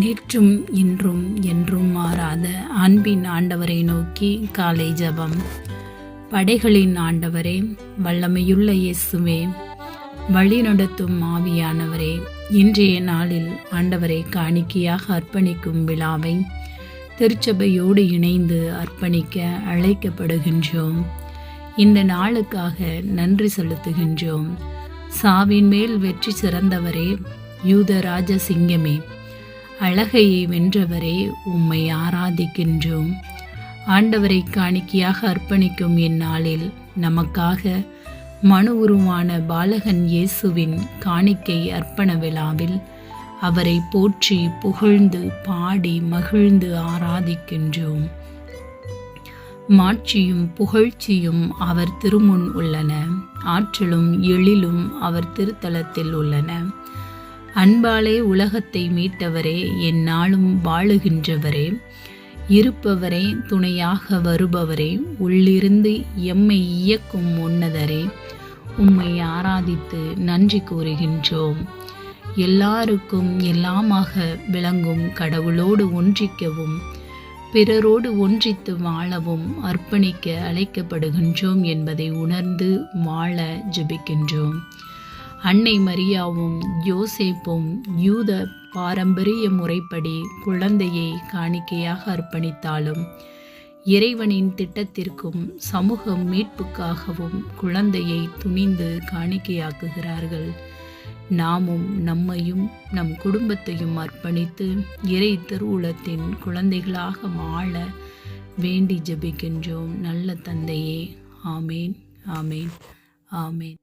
நேற்றும் இன்றும் என்றும் மாறாத அன்பின் ஆண்டவரை நோக்கி காலை ஜபம். படைகளின் ஆண்டவரே வல்லமையுள்ள இயேசுவே வழிநடத்தும் ஆவியானவரே இன்றைய நாளில் ஆண்டவரை காணிக்கையாக அர்ப்பணிக்கும் விழாவை திருச்சபையோடு இணைந்து அர்ப்பணிக்க அழைக்கப்படுகின்றோம். இந்த நாளுக்காக நன்றி செலுத்துகின்றோம். சாவின் மேல் வெற்றி சிறந்தவரே யூத ராஜசிங்கமே அழகையை வென்றவரே உம்மை ஆராதிக்கின்றோம். ஆண்டவரை காணிக்கையாக அர்ப்பணிக்கும் இந்நாளில் நமக்காக மனு உருவான பாலகன் இயேசுவின் காணிக்கை அர்ப்பண விழாவில் அவரை போற்றி புகழ்ந்து பாடி மகிழ்ந்து ஆராதிக்கின்றோம். மாட்சியும் புகழ்ச்சியும் அவர் திருமுன் உள்ளன. ஆற்றலும் எழிலும் அவர் திருத்தலத்தில் உள்ளன. அன்பாலே உலகத்தை மீட்டவரே என் நாளும் வாழுகின்றவரே. இருப்பவரே துணையாக வருபவரே. உள்ளிருந்து எம்மை இயக்கும் உன்னதரே. உம்மை ஆராதித்து நன்றி கூறுகின்றோம். எல்லாருக்கும் எல்லாமாக விளங்கும் கடவுளோடு ஒன்றிக்கவும் பிறரோடு ஒன்றித்து வாழவும் அர்ப்பணிக்க அழைக்கப்படுகின்றோம் என்பதை உணர்ந்து வாழ ஜெபிக்கின்றோம். அன்னை மரியாவும் யோசேப்பும் யூத பாரம்பரிய முறைப்படி குழந்தையை காணிக்கையாக அர்ப்பணித்தாலும் இறைவனின் திட்டத்திற்கும் சமூக மீட்புக்காகவும் குழந்தையை துணிந்து காணிக்கையாக்குகிறார்கள். நாமும் நம்மையும் நம் குடும்பத்தையும் அர்ப்பணித்து இறை திருவுளத்தின் குழந்தைகளாக வாழ வேண்டி ஜெபிக்கின்றோம். நல்ல தந்தையே ஆமேன் ஆமேன் ஆமேன்.